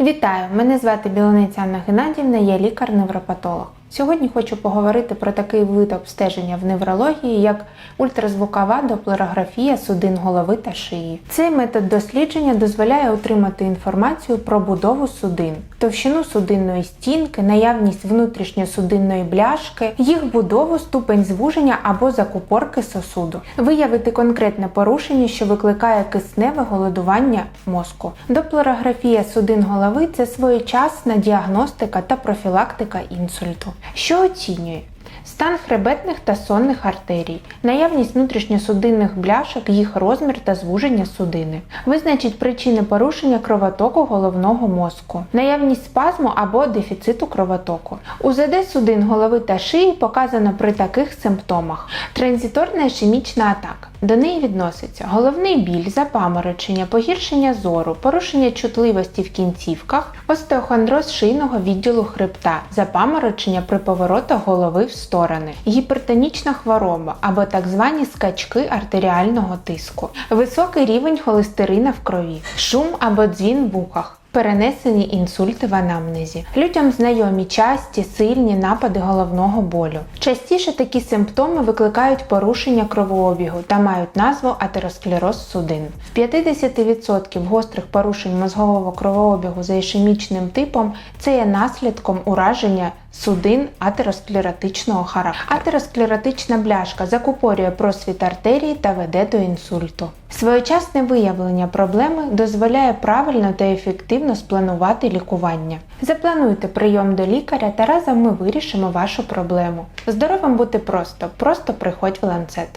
Вітаю! Мене звати Білониця Анна Геннадівна, я лікар-невропатолог. Сьогодні хочу поговорити про такий вид обстеження в неврології, як ультразвукова доплерографія судин голови та шиї. Цей метод дослідження дозволяє отримати інформацію про будову судин, товщину судинної стінки, наявність внутрішньосудинної бляшки, їх будову, ступень звуження або закупорки сосуду, виявити конкретне порушення, що викликає кисневе голодування мозку. Доплерографія судин голови це своєчасна діагностика та профілактика інсульту. Що оцінює? Стан хребетних та сонних артерій, наявність внутрішньосудинних бляшок, їх розмір та звуження судини, визначить причини порушення кровотоку головного мозку, наявність спазму або дефіциту кровотоку. УЗД судин голови та шиї показано при таких симптомах: транзиторна ішемічна атака. До неї відноситься головний біль, запаморочення, погіршення зору, порушення чутливості в кінцівках, остеохондроз шийного відділу хребта, запаморочення при поворотах голови в сторони, гіпертонічна хвороба або так звані скачки артеріального тиску, високий рівень холестерина в крові, шум або дзвін в ухах. Перенесені інсульти в анамнезі. Людям знайомі часті, сильні напади головного болю. Частіше такі симптоми викликають порушення кровообігу та мають назву атеросклероз судин. В 50% гострих порушень мозгового кровообігу за ішемічним типом це є наслідком ураження судин атеросклеротичного характеру. Атеросклеротична бляшка закупорює просвіт артерії та веде до інсульту. Своєчасне виявлення проблеми дозволяє правильно та ефективно спланувати лікування. Заплануйте прийом до лікаря та разом ми вирішимо вашу проблему. Здоровим бути просто, просто приходь в ланцет.